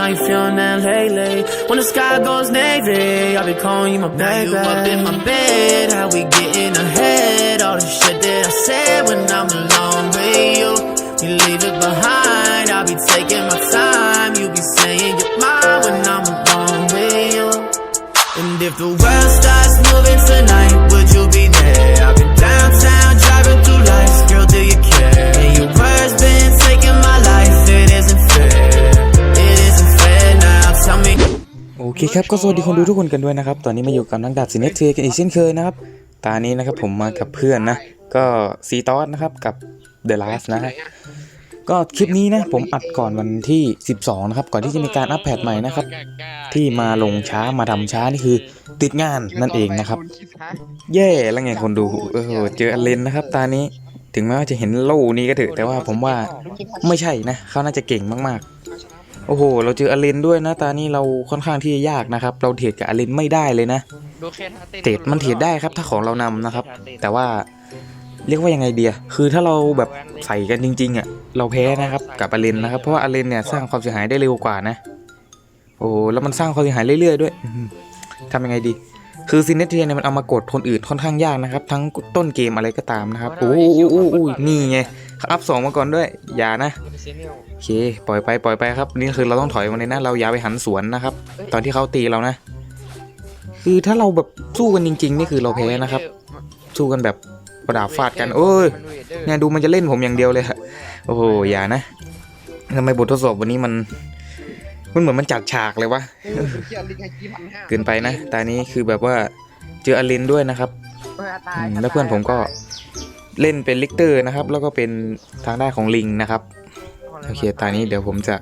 I ain't feeling that lately. When the sky goes navy, I'll be calling you my baby. Now you up in my bed, how we getting ahead? All the shit that I said when I'm alone with you. You leave it behind, I'll be taking my time. You be saying you're mine when I'm alone with you. And if the world starts moving tonight, เคครับก็สวัสดีคนดูทุกคนกันด้วยนะครับ ตอนนี้มาอยู่กับนักดาบซินเนตเทกันอีกเช่นเคยนะครับ ตานี้นะครับผมมากับเพื่อนนะ ก็ซีตอสนะครับกับเดอะลาสนะฮะก็คลิปนี้นะผมอัดก่อนวันที่ 12 นะครับ ก่อนที่จะมีการอัปเดตใหม่นะครับ ที่มาลงช้ามาทำช้านี่คือ ติดงานนั่นเองนะครับแย่แล้วไงคนดูเออเจออเลนนะครับ ตานี้ถึงแม้ว่าจะเห็นโล่นี้ก็เถอะแต่ว่าผมว่าไม่ใช่นะเขาน่าจะเก่งมากๆ โอ้โห เราเจออเลนด้วยนะ ตานี้เราค่อนข้างที่จะยากนะครับ เราเทรดกับอเลนไม่ได้เลยนะเทรดมันเทรดได้ครับถ้าของเรานำนะครับ แต่ว่าเรียกว่ายังไงเดียคือถ้าเราแบบใส่กันจริงๆอะ เราแพ้นะครับกับอเลนนะครับ เพราะว่าอเลนเนี่ยสร้างความเสียหายได้เร็วกว่านะ โอ้โห แล้วมันสร้างความเสียหายเรื่อยๆด้วยอื้อหือทำยังไงดี คือซินเนเทียเนี่ยมันเอามากดคนอื่นค่อนข้างยากนะครับ ทั้งต้นเกมอะไรก็ตามนะครับโอ้โหโอ้โหโอ้โหนี่ไงอัพสองมาก่อนด้วย อย่านะโอเค ปล่อยไปปล่อยไปครับ นี่คือเราต้องถอยมาเลยนะ เราอย่าไปหันสวนนะครับ ตอนที่เขาตีเรานะ คือถ้าเราแบบสู้กันจริง ๆ นี่คือเราแพ้นะครับ สู้กันแบบประดาบฟาดกัน โอ้ยเนี่ยดูมันจะเล่นผมอย่างเดียวเลยอะโอ้โหอย่านะทำไมบททดสอบวันนี้มัน มันเหมือนมันจัดฉากเลยวะเกินไปนะตานี้คือแบบว่าเจออลินด้วยนะครับอืมแล้วเพื่อนผมก็ เล่นเป็นลิกเตอร์นะครับ แล้วก็เป็นทางด้านของลิงนะครับโอเคตอนนี้เดี๋ยวผมจะ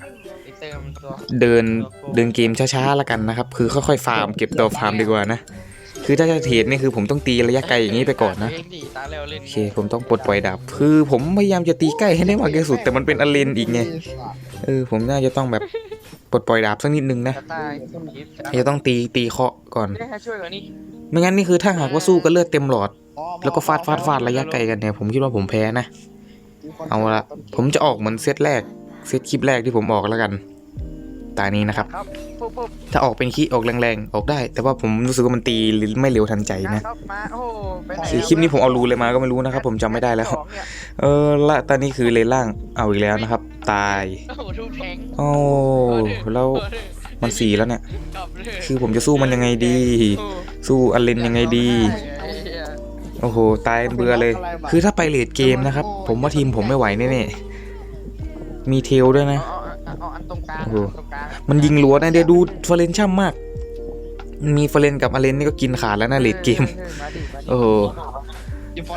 เดินเดินเกมช้าๆแล้วกันนะครับ คือค่อยๆฟาร์มเก็บตัวฟาร์มดีกว่านะคือถ้าจะเทรดนี่คือผมต้องตีระยะไกลอย่างนี้ไปก่อนนะโอเคผมต้องปลดปล่อยดาบคือผมพยายามจะตีใกล้ให้ได้มากที่สุดแต่มันเป็นอเลนอีกไงเออผมน่าจะต้องแบบ ปลดปล่อยดาบสักนิดนึงนะตายจะต้องตีตีเคาะก่อน ไม่ได้ให้ช่วยกว่านี้ไม่งั้นนี่คือถ้าหากว่าสู้ก็เลือดเต็มหลอด แล้วก็ฟาดฟาดฟาดระยะไกลกันเนี่ยผมคิดว่าผมแพ้นะ เอาละผมจะออกเหมือนเซตแรก เซตคลิปแรกที่ผมออกแล้วกัน ตานี้นะครับ ครับปุ๊บปุ๊บ ถ้าออกเป็นคีออกแรงๆ ออกได้ แต่ว่าผมรู้สึกว่ามันตีไม่เร็วทันใจนะครับมาโอ้โหไปไหนคือคลิปนี้ผมเอารูเลยมาก็ไม่รู้นะครับ ผมจำไม่ได้แล้วของเนี่ยเออละตอนนี้คือเลนล่างเอาอีกแล้วนะครับ ตายโอ้โหทุบแทงโอ้แล้วมันสีแล้วเนี่ยกลับเลยคือผมจะสู้มันยังไงดีโอ้สู้อเลนยังไงดีไอ้เหี้ยโอ้โห ตายเบื่อเลย คือถ้าไปเลดเกมนะครับ ผมว่าทีมผมไม่ไหวแน่ๆมีเทลด้วยนะ กลางโอ้โหอันตรงกลางมันยิงลัวนะเดี๋ยวดูฟอร์เรนช่ำมาก มีฟอร์เรนกับอเลนนี่ก็กินขาดแล้วนะเลดเกมออมาดิมาดิโอ้โห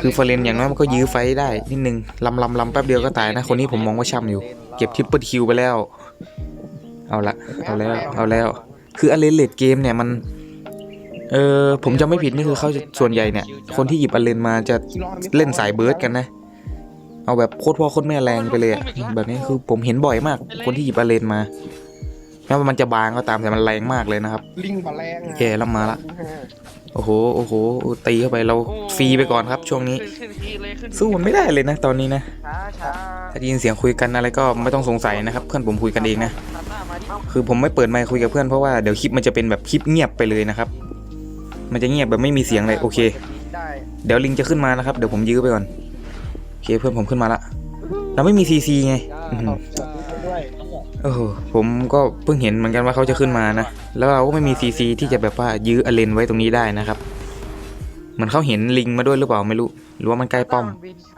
คือฟอร์เรนอย่างน้อยมันก็ยื้อไฟได้นิดนึงลำลำลำแป๊บเดียวก็ตายนะ คนนี้ผมมองว่าช่ำอยู่ เก็บทริปเปิลคิวไปแล้ว เอาละเอาแล้วเอาแล้ว คืออเลนเลดเกมเนี่ยมันเออผมจำไม่ผิดนี่คือเขาจะส่วนใหญ่เนี่ย คนที่หยิบอเลนมาจะเล่นสายเบิร์ดกันนะ เอาแบบโคตรพ่อโคตรแม่แรงไปเลยอะแบบนี้คือผมเห็นบ่อยมาก คนที่หยิบอเลนมาแม้ว่ามันจะบางก็ตามแต่มันแรงมากเลยนะครับลิงบาแรงแกแล้วมาละโอ้โหโอ้โหตีเข้าไปเราฟรีไปก่อนครับ ช่วงนี้ขึ้นขึ้นขี้เลยขึ้นสู้มันไม่ได้เลยนะ ตอนนี้นะช้าช้าถ้าได้ยินเสียงคุยกันอะไรก็ไม่ต้องสงสัยนะครับ เพื่อนผมคุยกันเองนะตัดหน้ามาดิคือผมไม่เปิดไมค์คุยกับเพื่อนเพราะว่าเดี๋ยวคลิปมันจะเป็นแบบคลิปเงียบไปเลยนะครับ มันจะเงียบแบบไม่มีเสียงเลยโอเคได้เดี๋ยวลิงจะขึ้นมานะครับเดี๋ยวผมยื้อไปก่อนโอ เคเพื่อนผมขึ้นมาละเราไม่มีซีซีไงอื้อหือด้วยโอ้โหผมก็เพิ่งเห็นเหมือนกันว่าเขาจะขึ้นมานะ แล้วเราก็ไม่มีซีซีที่จะแบบว่ายื้ออเลนไว้ตรงนี้ได้นะครับเหมือนเขาเห็นลิงมาด้วยหรือเปล่าไม่รู้ หรือว่ามันใกล้ป้อม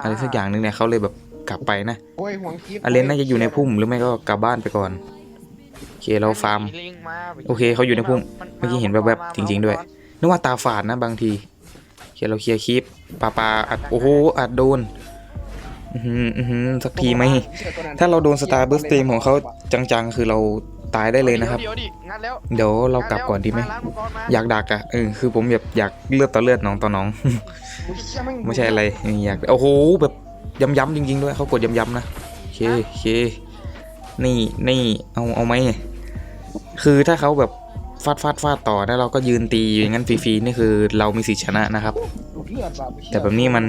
อะไรสักอย่างหนึ่งเนี่ยเขาเลยแบบกลับไปนะ โอ้ยห่วงคลิปอเลนน่าจะอยู่ในพุ่มหรือไม่ก็กลับบ้านไปก่อนโอเคเราฟาร์ม ลิงมาโอเคเขาอยู่ในพุ่มเมื่อกี้เห็นแวบๆจริงๆด้วย นึกว่าตาฝาดนะบางทีโอเคเราเคลียร์คลิปปลาปลาอัดโอ้โหอัดโดน อือหืออือหือสักทีไหม ถ้าเราโดนสตาร์เบิร์สเตมของเขาจังๆ คือเราตายได้เลยนะครับ เดี๋ยวดิงัดแล้วเดี๋ยวเรากลับก่อนดีไหมาล้างมังกรมาอยากดักอะเออคือผมแบบอยากเลือดต่อเลือดหน้องต่อหน้องไม่ใช่อะไรอยาก โอ้โห แบบย้ำๆจริงๆ ด้วยเขากดย้ำๆนะ โอเคโอเค นี่นี่เอาเอาไหมคือถ้าเขาแบบฟาดฟาดฟาดต่อแล้วเราก็ยืนตีอยู่อย่างนั้นฟรีๆ นี่คือเรามีสิทธิชนะนะครับแต่แบบนี้มัน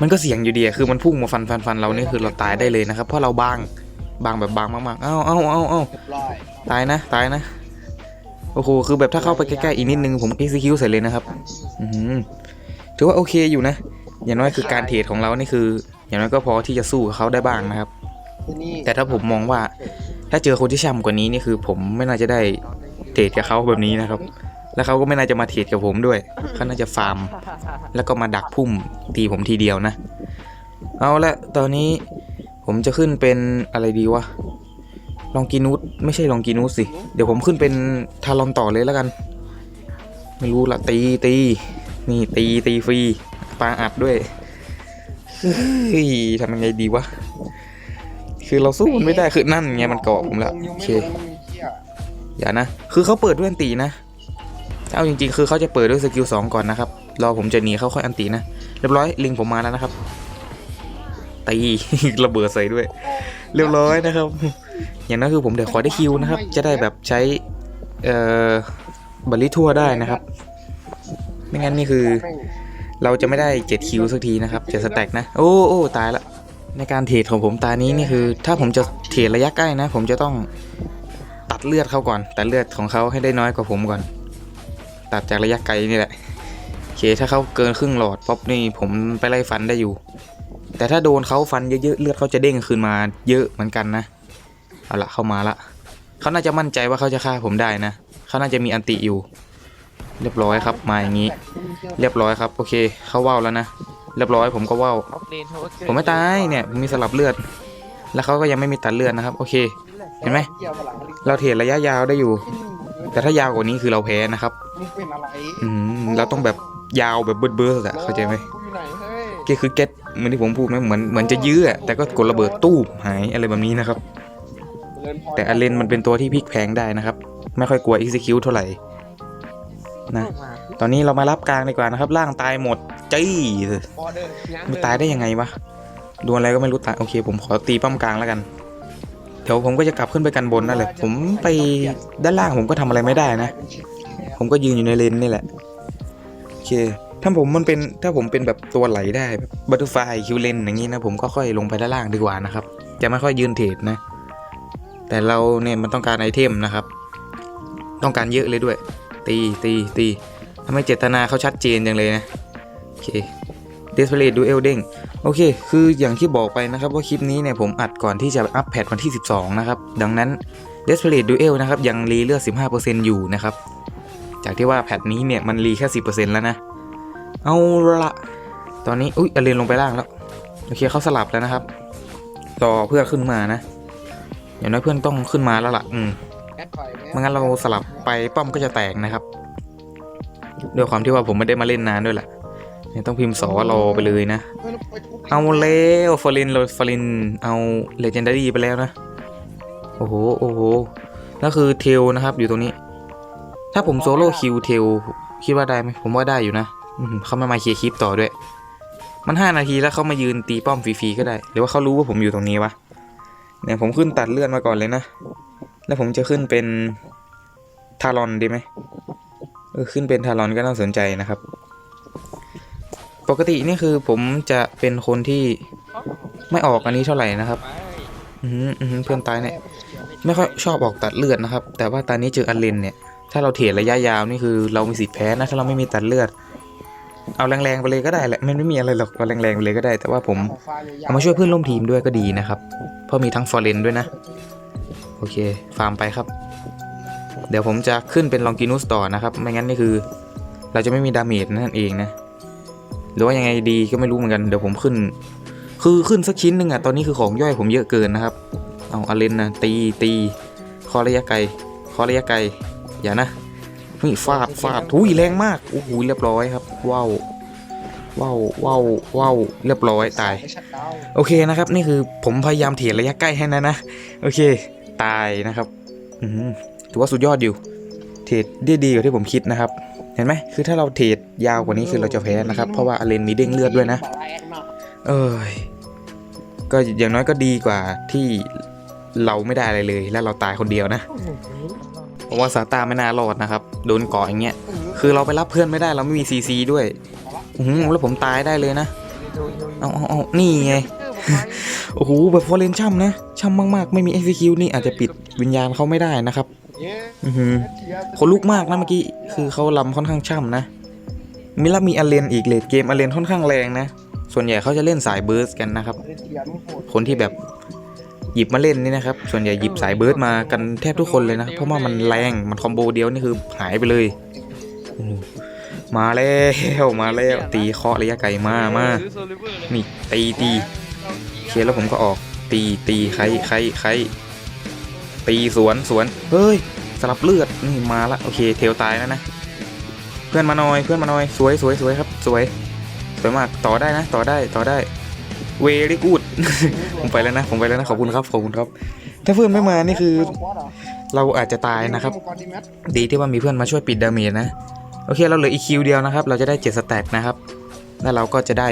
มันก็เสี่ยงอยู่ดีอะคือมันพุ่งมาฟันฟันฟันเรานี่คือเราตายได้เลยนะครับ เพราะเราบางบางแบบบางมากๆเอ้าเอ้าเอ้าเอ้าตายนะตายนะโอ้โหคือแบบถ้าเข้าไปใกล้ๆอีกนิดนึงผม execute ใส่เลยนะครับอืมถือว่าโอเคอยู่นะ อย่างน้อยคือการเทรดของเรานี่คือ อย่างน้อยก็พอที่จะสู้กับเขาได้บ้างนะครับ แต่ถ้าผมมองว่า ถ้าเจอคนที่ช่ำกว่านี้นี่คือ ผมไม่น่าจะได้เทรดกับเขาแบบนี้นะครับ แล้วเขาก็ไม่น่าจะมาเทรดกับผมด้วยเขาน่าจะฟาร์ม แล้วก็มาดักพุ่มตีผมทีเดียวนะ เอาละตอนนี้ผมจะขึ้นเป็นอะไรดีวะลองกินูสไม่ใช่ลองกินูสสิ เดี๋ยวผมขึ้นเป็นทารอนต่อเลยแล้วกัน ไม่รู้ละตีตีนี่ตีตีฟรีปาอัดด้วยเฮ้ยทำยังไงดีวะ คือเราสู้มันไม่ได้คือนั่นไงมันเกาะผมและงยังโอเคอย่านะ คือเขาเปิดด้วยตีนะ เอาจริงๆ คือเขาจะเปิดด้วยสกิลสองก่อนนะครับรอผมจะหนีเขาค่อยอันตีนะเรียบร้อยลิงผมมาแล้วนะครับตีระเบิดใส่ด้วย เรียบร้อยนะครับ อย่างนั้นคือผมเดี๋ยวขอได้คิวนะครับ จะได้แบบใช้เอ่อบัลลิทั่วได้นะครับ ไม่งั้นนี่คือ เราจะไม่ได้7คิวสักทีนะครับจะสแต็กนะโอ้โอ้ตายละในการเทรดของผมตานี้นี่คือ ถ้าผมจะเทรดระยะใกล้นะ ผมจะต้องตัดเลือดเขาก่อน ตัดเลือดของเขาให้ได้น้อยกว่าผมก่อน ตัดจากระยะไกลนี่แหละโอเคถ้าเขาเกินครึ่งหลอดป๊อปนี่ผมไปไล่ฟันได้อยู่ แต่ถ้าโดนเขาฟันเยอะๆเลือดเขาจะเด้งคืนมาเยอะเหมือนกันนะเอาละเข้ามาละเขาน่าจะมั่นใจว่าเขาจะฆ่าผมได้นะเขาน่าจะมีอันติอยู่ เรียบร้อยครับมาอย่างนี้ เรียบร้อยครับโอเคเขาว่าวแล้วนะเรียบร้อยผมก็ว่าวผมไม่ตายเนี่ยผมมีสลับเลือด แล้วเขาก็ยังไม่มีตัดเลือดนะครับ โอเค เห็นไหมเหี้ยมาหลังลิงเราเทรดระยะยาวได้อยู่ แต่ถ้ายาวกว่านี้คือเราแพ้นะครับ มึงเป็นอะไรอืมเราต้องแบบยาวแบบเบิร์ดเบิร์ดอะเข้าใจไหมกูอยู่ไหนเฮ้ยก็คือเก็ตเหมือนที่ผมพูดไหมเหมือนเหมือนจะยื้ออะแต่ก็กดระเบิดตู้มหายอะไรแบบนี้นะครับเจริญพรแต่อเลนมันเป็นตัวที่พลิกแพลงได้นะครับ ไม่ค่อยกลัว execute เท่าไหร่นะตอนนี้เรามารับกลางดีกว่านะครับล่างตายหมดจี้ออเดอร์ง้างไม่ตายได้ยังไงวะโดนอะไรก็ไม่รู้ตายโอเค ผมขอตีป้อมกลางแล้วกัน เดี๋ยวผมก็จะกลับขึ้นไปกันบนนั่นแหละผมไปด้านล่างผมก็ทำอะไรไม่ได้นะ ผมก็ยืนอยู่ในเลนนี่แหละ โอเค ถ้าผมมันเป็นถ้าผมเป็นแบบตัวไหลได้แบบบัตเตอร์ไฟคิวเลนอย่างนี้นะ ผมก็ค่อยลงไปด้านล่างดีกว่านะครับ จะไม่ค่อยยืนเทรดนะ แต่เราเนี่ยมันต้องการไอเทมนะครับ ต้องการเยอะเลยด้วย ตีตีตีทำไมเจตนาเขาชัดเจนจังเลยนะ โอเคเดสเพลตดูเอลเด้งโอเค คืออย่างที่บอกไปนะครับว่าคลิปนี้เนี่ยผมอัดก่อนที่จะอัปแพทวันที่ 12 นะครับ ดังนั้น Desperate Duel นะครับ ยังรีเลือด 15%อยู่นะครับ จากที่ว่าแพทนี้เนี่ยมันรีแค่10%แล้วนะ เอาละตอนนี้อุ้ยอเลนลงไปล่างแล้วโอเคเขาสลับแล้วนะครับ รอเพื่อนขึ้นมานะอย่างน้อยเพื่อนต้องขึ้นมาแล้วล่ะอืมแออยไม่งั้นเราสลับไปป้อมก็จะแตกนะครับด้วยความที่ว่าผมไม่ได้มาเล่นนานด้วยแหละเนี่ยต้องพิมพ์สอรอไปเลยนะ เอาแล้วฟอรินเราฟอรินเอาเลเจนดารีไปแล้วนะ โอ้โห โอ้โหแล้วคือเทลนะครับ อยู่ตรงนี้ ถ้าผมโซโล่คิวเทลคิดว่าได้ไหมผมว่าได้อยู่นะอืมเขาไม่มาเคลียร์คลิปต่อด้วย มันห้านาทีแล้วเขามายืนตีป้อมฟรีๆก็ได้ หรือว่าเขารู้ว่าผมอยู่ตรงนี้วะเนี่ยผมขึ้นตัดเลื่อนมาก่อนเลยนะ แล้วผมจะขึ้นเป็นทารอนดีไหมเออขึ้นเป็นทารอนก็น่าสนใจนะครับ ปกตินี่คือผมจะเป็นคนที่ไม่ออกอันนี้เท่าไหร่นะครับอือหืออือหือเพื่อนตายเนี่ย ไม่ค่อยชอบออกตัดเลือดนะครับ แต่ว่าตอนนี้เจออันเลนเนี่ย ถ้าเราเทรดระยะยาวนี่คือเรามีสิทธิ์แพ้นะถ้าเราไม่มีตัดเลือด เอาแรงๆไปเลยก็ได้แหละมันไม่มีอะไรหรอกเอาแรงๆไปเลยก็ได้ แต่ว่าผมเอามาช่วยเพื่อนร่วมทีมด้วยก็ดีนะครับ เพราะมีทั้งฟอร์เรนด้วยนะ โอเค ฟาร์มไปครับ เดี๋ยวผมจะขึ้นเป็นลองกินูสต่อนะครับ ไม่งั้นนี่คือ เราจะไม่มีดาเมจนั่นเองนะหรือว่ายังไงดีก็ไม่รู้เหมือนกันเดี๋ยวผมขึ้น คือขึ้นสักชิ้นหนึ่งอะตอนนี้คือของย่อยผมเยอะเกินนะครับเอาอาเลนนะตีตีคอระยะไกลคอระยะไกล อย่านะนี่ฟาดฟาดทุยแรงมากโอ้โหเรียบร้อยครับว้าวว้าวว้าวว้าวเรียบร้อยตายไม่ชัดดาวน์โอเคนะครับ นี่คือผมพยายามเถียระยะใกล้ให้นะนะ โอเค ตายนะครับอืมถือว่าสุดยอดอยู่ เทรดได้ดีกว่าที่ผมคิดนะครับ เห็นไหมคือถ้าเราเทรดยาวกว่านี้คือเราจะแพ้นะครับ เพราะว่าอาเลนมีเด้งเลือดด้วยนะบาลาแอดมากเอ้ย ก็อย่างน้อยก็ดีกว่าที่เราไม่ได้อะไรเลย แล้วเราตายคนเดียวนะ เพราะว่าซาตาไม่น่ารอดนะครับ โดนเกาะอย่างเงี้ย คือเราไปรับเพื่อนไม่ได้เราไม่มีซีซีด้วยอือแล้วผมตายได้เลยนะ เอาเอาเอานี่ไง โอ้โห แบบฟอเรนช่ำนะ ช่ำมาก ๆ ไม่มี execute นี่อาจจะปิดวิญญาณเขาไม่ได้นะครับ อือหือคนลุกมากนะเมื่อกี้ คือเขาลำค่อนข้างช่ำนะมีแล้วมีอเลนอีกเลดเกมอเลนค่อนข้างแรงนะ ส่วนใหญ่เขาจะเล่นสายเบิร์สกันนะครับ คนที่แบบ หยิบมาเล่นนี่นะครับ ส่วนใหญ่หยิบสายเบิร์ดมากันแทบทุกคนเลยนะ เพราะว่ามันแรงมันคอมโบเดียวนี่คือหายไปเลย มาแล้วมาแล้วตีเคาะระยะไกลมามานี่ตีตีเคแล้วผมก็ออก ตีตีใครใครใครตีสวนสวนเฮ้ยสลับเลือดนี่มาละโอเคเทลตายแล้วนะ เพื่อนมาหน่อยเพื่อนมาหน่อยสวยสวยสวยครับ สวยสวยมากต่อได้นะ ต่อได้ต่อได้ เวรี่กูด ผมไปแล้วนะ ผมไปแล้วนะ ขอบคุณครับ ขอบคุณครับ ถ้าเพื่อนไม่มา นี่คือ เราอาจจะตายนะครับมังกดีแมทดีที่ว่ามีเพื่อนมาช่วยปิดดาเมจนะ โอเค เราเหลืออีกคิวเดียวนะครับ เราจะได้7สแต็กนะครับ แล้วเราก็จะได้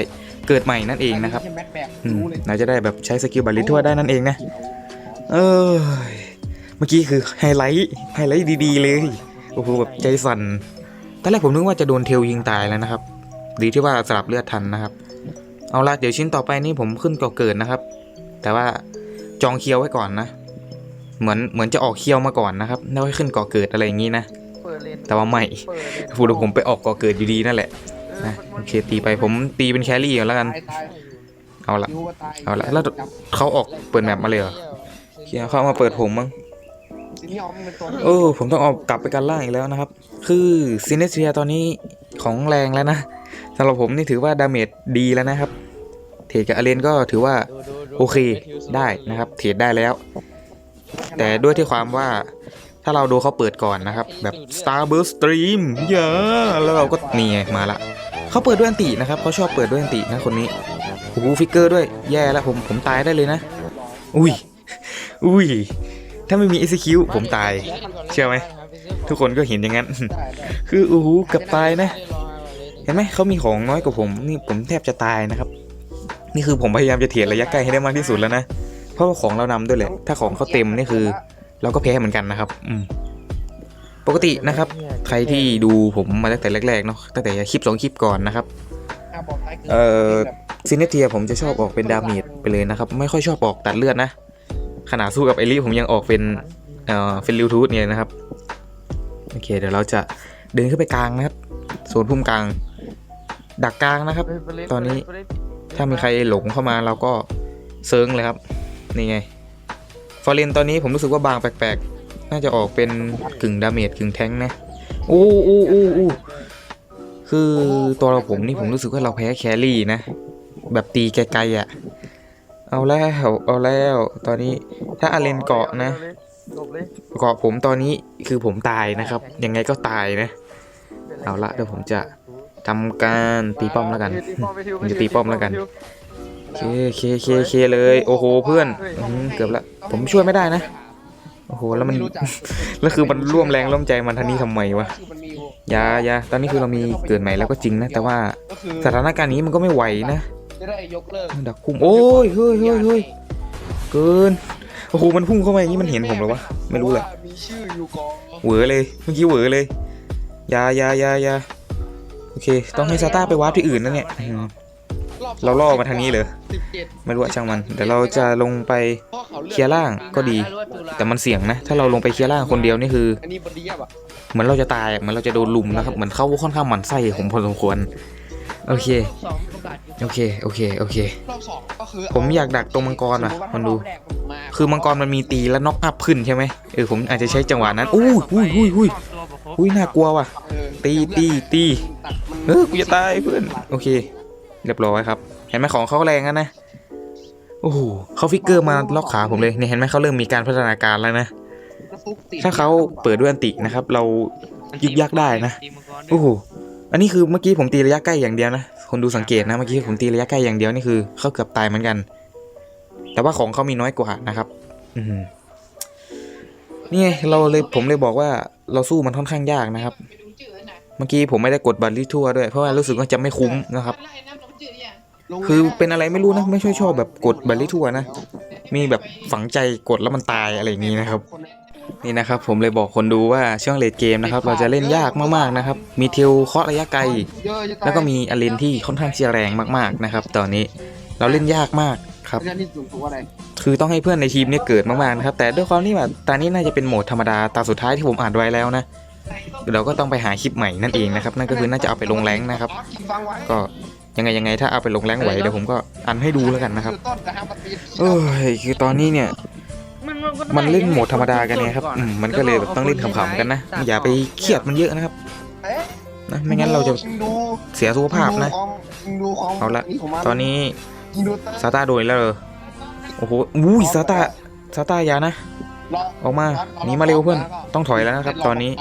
เกิดใหม่นั่นเองนะครับแมทแบกอืมรู้เลยเราจะได้แบบใช้สกิลบาลิทั่วได้นั่นเองนะ เออเมื่อกี้คือไฮไลท์ไฮไลท์ดีๆเลย โอ้โหแบบใจสั่นตอนแรกผมนึกว่าจะโดนเทลยิงตายแล้วนะครับ ดีที่ว่าสลับเลือดทันนะครับ เอาละเดี๋ยวชิ้นต่อไปนี่ผมขึ้นก่อเกิดนะครับ แต่ว่าจองเคียวไว้ก่อนนะ เหมือนเหมือนจะออกเคียวมาก่อนนะครับแล้วค่อยขึ้นก่อเกิดอะไรอย่างนี้นะเปิดเลนแต่ว่าไม่เปิดเลนพูดผมไปออกก่อเกิดอยู่ดีนั่นแหละนะโอเคตีไปผมตีเป็นแครี่ก่อนแล้วกันตายตายเอาละยูว่าตายเอาละแล้วเขาออกเปิดแมปมาเลยเหรอเคียเขาเอามาเปิดผมมั้งซินี่ออมเป็นตัวเออผมต้องเอากลับไปกันล่างอีกแล้วนะครับ คือซินเนเซียตอนนี้ของแรงแล้วนะ สำหรับผมนี่ถือว่าดาเมจดีแล้วนะครับ เทรดกับอาเลนก็ถือว่าโอเคได้นะครับเทรดได้แล้ว แต่ด้วยที่ความว่าถ้าเราดูเขาเปิดก่อนนะครับ แบบ Starburst Stream อย่าแล้วเราก็นี่ไงมาละเขาเปิดด้วยอันตินะครับเขาชอบเปิดด้วยอันตินะคนนี้โอ้โหฟิกเกอร์ด้วยแย่แล้วผมผมตายได้เลยนะ อุ้ยอุ้ยถ้าไม่มี execute ผมตาย เชื่อไหม ทุกคนก็เห็นอย่างนั้น คือโอ้โหเกับตายนะ ห็นไหมเขามีของน้อยกว่าผมนี่ผมแทบจะตายนะครับ นี่คือผมพยายามจะเถียระยะใกล้ให้ได้มากที่สุดแล้วนะเพราะว่าของเรานำด้วยแหละ ถ้าของเขาเต็มนี่คือ เราก็แพ้เหมือนกันนะครับ อืมปกตินะครับ ใครที่ดูผมมาตั้งแต่แรกๆเนาะตั้งแต่คลิปสองคลิปก่อนนะครับอะบอกตายกินเอ่อซินเนเทียผมจะชอบออกเป็นดาเมจไปเลยนะครับ ไม่ค่อยชอบออกตัดเลือดนะขนาดสู้กับไอริผมยังออกเป็นเอ่อเป็นริวทูธเนี่ยนะครับโอเคเดี๋ยวเราจะเดินขึ้นไปกลางนะครับโซนพุ่มกลาง ดักกลางนะครับเปิดเลตอนนี้เปิดเลถ้ามีใครหลงเข้ามาเราก็เซิร์งเลยครับนี่ไงฟอร์เรนตอนนี้ผมรู้สึกว่าบางแปลกๆ น่าจะออกเป็นกึ่งดาเมจกึ่งแทงค์นะอู้อู้อู้อู้คือตัวเราผมนี่ผมรู้สึกว่าเราแพ้แครี่นะ แบบตีไกลๆอะ เอาแล้วเอาแล้ว ตอนนี้ถ้าอาเลนเกาะนะหลบเลยเกาะผมตอนนี้คือผมตายนะครับ ยังไงก็ตายนะ เอาละเดี๋ยวผมจะ ทำการตีป้อมแล้วกันตีป้อมไปทิวผมจะตีป้อมแล้วกันเคเคเคเคเลย โอ้โหเพื่อนอื้อหือเกือบละผมช่วยไม่ได้นะ โอ้โหแล้วมันไรู้จักแล้วคือมันร่วมแรงร่วมใจมันทันนี้ทำไมวะชื่อมันมีอยู่อยาอยาตอนนี้คือเรามีเกิดใหม่แล้วก็จริงนะ แต่ว่าก็คือสถานการณ์นี้มันก็ไม่ไหวนะจะได้ยกเลิกดักคุมโอ้ยเฮ้ยเฮ้ยเฮ้ยเกินโอ้โหมันพุ่งเข้ามาอย่างนี้มันเห็นผมเหรอวะไม่รู้เลยพาะว่ามีชื่ออยู่กองเหวอเลยเมื่อกี้เหวอเลยอยาอยาอยาอยาโอเค ต้องให้ซาต้าไปวาร์ปที่อื่นนะเนี่ยอืมบเราล่อมาทางนี้เหรอสิบเจ็ดไม่รู้อะช่างมันเดี๋ยวเราจะลงไปพ่อเขาลือกเคลียร์ล่างก็ดี แต่มันเสี่ยงนะ ถ้าเราลงไปเคลียร์ล่างคนเดียวนี่คือ อันนี้บดีอะเหมือนเราจะตายอะเหมือนเราจะโดนลุมนะครับ เหมือนเขาค่อนข้างหมั่นไส้ผมพอสมควร โอเคสองประกาศโอเค โอเค โอเค รอบสองก็คือผมอยากดักตรงมังกรอะมันดูคือมังกรมันมีตีแล้วน็อกอัพขึ้นใช่ไหมเออผมอาจจะใช้จังหวะนั้นอุ้ยอุ้ยอุ้ยอุ้ยอุ้ยน่ากลัวว่ะ เออตีตีตี ตัดมัน เออกูจะตายเพื่อนโอเค เรียบร้อยครับ เห็นไหมของเขาแรงนะนะโอ้โหเขาฟิกเกอร์มาล็อกขาผมเลยเนี่ยเห็นไหมเขาเริ่มมีการพัฒนาการแล้วนะ ถ้าเขาเปิดด้วยอันตินะครับ เรายึกยักได้นะโอ้โหอันนี้คือเมื่อกี้ผมตีระยะใกล้อย่างเดียวนะคนดูสังเกตนะเมื่อกี้ผมตีระยะใกล้อย่างเดียวนี่คือเขาเกือบตายเหมือนกัน แต่ว่าของเขามีน้อยกว่านะครับ อืนี่เราเลยผมเลยบอกว่าเราสู้มันค่อนข้างยากนะครับ เมื่อกี้ผมไม่ได้กดบัตรลิทั่วด้วยเพราะว่ารู้สึกว่าจะไม่คุ้มนะครับลงคือเป็นอะไรไม่รู้นะ ไม่ค่อยชอบแบบกดบัตรลิทั่วนะ มีแบบฝังใจกดแล้วมันตายอะไรอย่างนี้นะครับคนในนี่นะครับผมเลยบอกคนดูว่าช่วงเลดเกมนะครับเราจะเล่นยากมากๆนะครับ มีเทลเคาะระยะไกลเยอะจะตายแล้วก็มีอเลนที่ค่อนข้างที่จะแรงมากๆนะครับ ตอนนี้เราเล่นยากมากครับ เรื่องที่สูงสุดว่าอะไรคือต้องให้เพื่อนในทีมเนี่ยเกิดมากๆนะครับ แต่ด้วยความที่แบบตานี้น่าจะเป็นโหมดธรรมดาตาสุดท้ายที่ผมอ่านไว้แล้วนะ เราก็ต้องไปหาคลิปใหม่นั่นเองนะครับนั่นก็คือน่าจะเอาไปลงแรงนะครับ ก็ยังไงยังไงถ้าเอาไปลงแรงไหวเดี๋ยวผมก็อันให้ดูแล้วกันนะครับเอ้ยคือตอนนี้เนี่ยมันเล่นโหมดธรรมดากันนี่ยครับอืมมันก็เลยแบบต้องเล่นขำๆกันนะอย่าไปเครียดมันเยอะนะครับนะไม่งั้นเราจะเสียสุขภาพนะเอาละตอนนี้ซาต้าโดนแล้วเหรอโอ้โหอุ้ยซาต้าซาต้ายานะ อออกมาหนีมาเร็วเพื่อนต้องถอยแล้วนะครับ ตอนนี้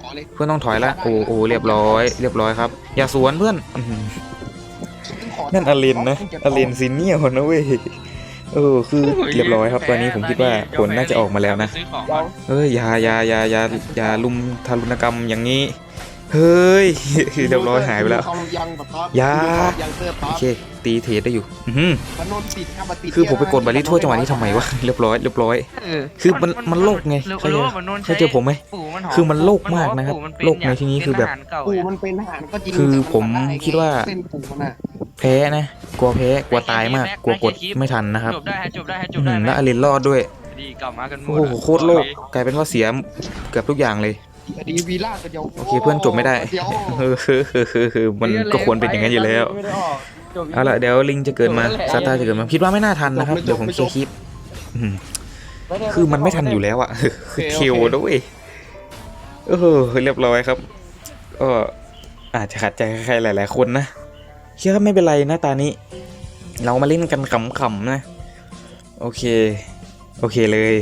ขอเลยเพื่อนต้องถอยแล้วโอ้โหเรียบร้อย เรียบร้อยครับ อย่าสวนเพื่อนอื้อหือนั่นอลินนะอลินซินเนี่ยคนนะเว้ยเออคือเรียบร้อยครับตอนนี้ผมคิดว่าผลน่าจะออกมาแล้วนะซื้อของเดี๋ยวเอ้ยอย่าอย่าอย่าอย่าอย่าลุมทารุณกรรมอย่างนี้ เฮ้ยเรียบร้อยหายไปแล้วยังแบบท็อปอย่ายังเตอร์ท็โออปเคตีเทสได้อยู่อื้อหือมันโดนปิดครับมันปิดคือผมไปกดบาริทั่วจังหวะนี้ทำไมวะเรียบร้อยเรียบร้อยคือมันมันโลกไงรู้เข้าใจรู้ว่ามันนู่นเข้าใจผมไหมปู่มันหอคือมันโลกมากนะครับปู่มัเป็โลกในที่นี้คือแบบเป็ทหารเก่าปู่อะมันเป็นทหารก็จริงคือแต่นผมได้คิดว่าเส้นปู่มันน่ะแพ้นะกลัวแพ้กลัวตายมากกลัวกดไม่ทันนะครับจบได้ฮะจบได้ฮะจอื้บอได้หือไหมแล้วอลินรอดด้วยดีกลับมากันหมโอ้ดโหโคตรโลกกลายเป็นว่าเสียเกือบทุกอย่างเลย แต่ดีวีล่าตัวเดียวโอเคเพื่อนจบไม่ได้เดียวเออคือคือคือคือมันก็ควรเป็นอย่างนั้นอยู่แล้วไม่ได้ออกจบเอาละเดี๋ยวลิงจะเกิดมาซาต้าจะเกิดมาคิดว่าไม่น่าทันนะครับเดี๋ยวผมเคลียร์คลิปอื้อหือคือมันไม่ทันอยู่แล้วอะคือคิวด้วยเออเรียบร้อยครับก็อาจจะขัดใจใครหลาย ๆ คนนะเชื่อครับไม่เป็นไรหน้าตานี้ เรามาเล่นกันขำๆนะ โอเค โอเคเลย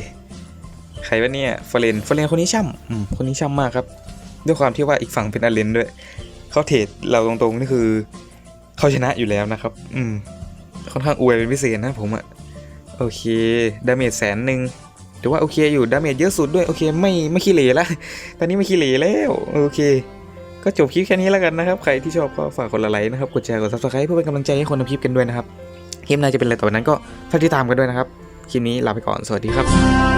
ใครวะเนี่ยฟอเรนฟอเรนคนนี้ช่ำอืมคนนี้ช่ำมากครับ ด้วยความที่ว่าอีกฝั่งเป็นอเลนด้วย เขาเทรดเราตรงๆนี่คือเขาชนะอยู่แล้วนะครับ อืม ค่อนข้างอวยเป็นพิเศษนะผมอะโอเค ดาเมจแสนหนึ่งถือว่าโอเคอยู่ ดาเมจเยอะสุดด้วย โอเค ไม่ไม่ขี้เหร่ละ ตอนนี้ไม่ขี้เหร่แล้ว โอเค ก็จบคลิปแค่นี้แล้วกันนะครับ ใครที่ชอบก็ฝากกดไลค์นะครับ กดแชร์ กด subscribe เพื่อเป็นกำลังใจให้คนทำคลิปกันด้วยนะครับ คลิปหน้าจะเป็นอะไรต่อไปนั้นก็ฝากติดตามกันด้วยนะครับ คลิปนี้ลาไปก่อน สวัสดีครับ